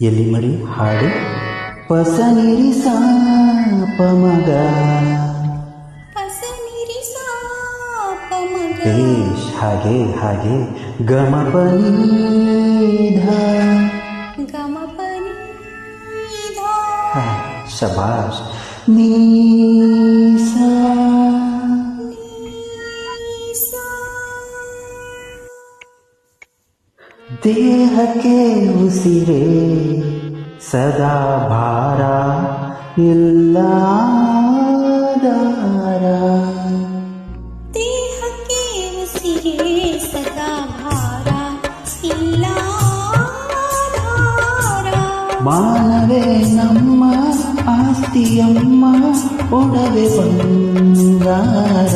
ಎಲ್ಲಿ ಮರಿ ಹಾಡು ಪಸನಿರಿ ಸಾಪಮಗ ಬೇಷ್ ಹಾಗೆ ಹಾಗೆ ಗಮಪನೀಧ ಶಬಾಷ್ ನೀಸಾ ದೇಹಕ್ಕೆ ಉಸಿರೇ ಸದಾ ಭಾರ ಇಲ್ಲ ದೇಹಕ್ಕೆ ಉಸಿರೇ ಸದಾ ಭಾರ ಇಲ್ಲ ಮಾನವೇ ನಮ್ಮ ಆಸ್ತಿಯಮ್ಮ ಒಡವೆ ಬಂಗಾರ.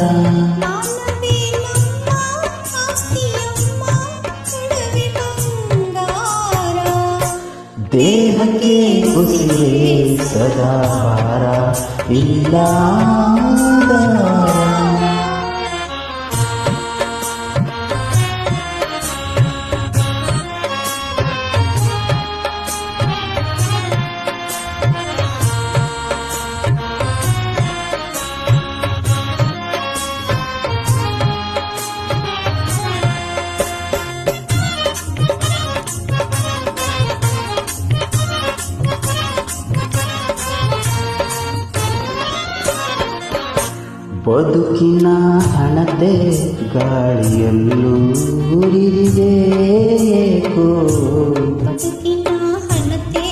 ದೇಹಕ್ಕೆ ಉಸಿರೇ ಸದಾ ಭಾರ ಇಲ್ಲ. ಬದುಕಿನ ಹಣತೆ ಗಾಳಿಯಲ್ಲೂ ಉರಿದಿದೆ. ಏಕೋ ಬದುಕಿನ ಹಣತೆ.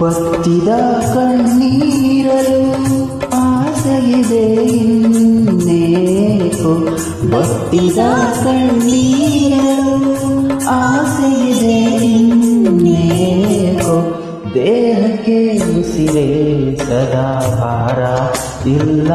ಬತ್ತಿದ ಕಣ್ಣೀರಲು ಆಸೆಯಿದೆ ಇನ್ನೇಕೋ ಬತ್ತಿದ ಕಣ್ಣೀರಲು ಆಸೆಯಿದೆ ಇನ್ನೇಕೋ ದೇಹಕ್ಕೆ ಉಸಿರೇ ಸದಾ ಭಾರ ಇಲ್ಲ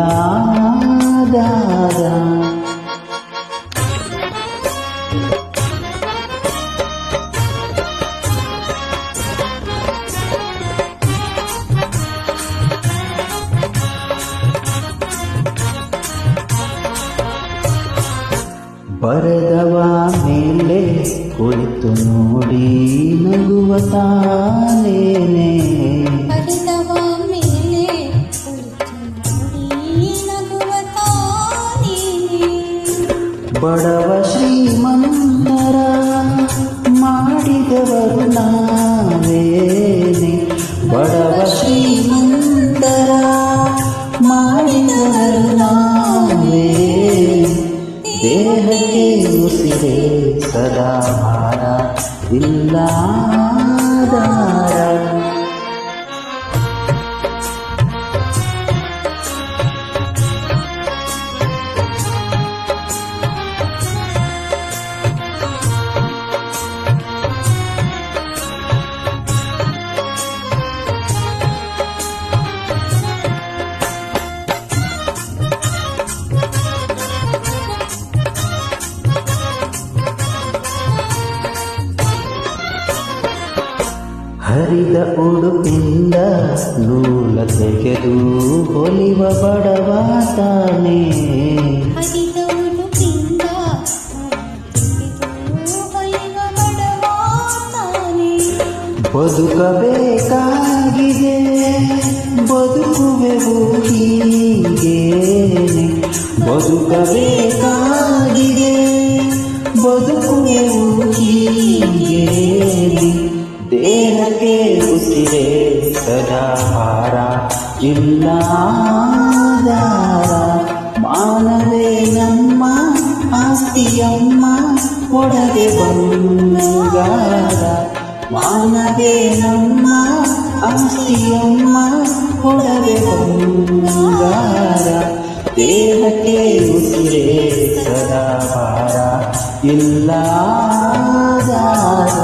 ಬರೆದವ ಮೇಲೆ ಕುಳಿತು ನೋಡಿ ನಗುವ ತಾನೇನೆ. ಬಡವ ಶ್ರೀಮಂತರ ಮಾಡಿದವರು ನಾವೇನೆ ಬಡವ ಶ್ರೀಮಂತರ ಮಾಡಿದವರು ನಾವೇ ದೇಹಕ್ಕೆ ಉಸಿರೇ ಸದಾ ಭಾರ ಇಲ್ಲ ಹರಿದ ಉಡುಪಿಂದ ನೂಲ ತೆಗೆದು ಹೊಲಿವ ಬಡವ ತಾನೇ ಹರಿದ ಉಡುಪಿಂದ ತೆಗೆದು ಹೊಲಿವ ಬಡವ ತಾನೇ. ಬದುಕಬೇಕಾಗಿದೆ ಬದುಕುವೆವು ಹೀಗೇನೆ ಬದುಕಬೇಕಾಗಿದೆ ಬದುಕುವೆವು ಹೀಗೇನೆ ದೇಹಕ್ಕೆ ಉಸಿರೇ ಸದಾ ಭಾರ ಇಲ್ಲ ದಾರ ಮಾನವೇ ನಮ್ಮ ಆಸ್ತಿಯಮ್ಮ ಒಡಗೆ ಬಂಗಾರ ಮಾನವೇ ನಮ್ಮ ಆಸ್ತಿಯಮ್ಮ ಒಡವೆ ಬಂಗಾರ ದೇಹಕ್ಕೆ ಉಸಿರೇ ಸದಾ ಭಾರ ಇಲ್ಲ ದಾರ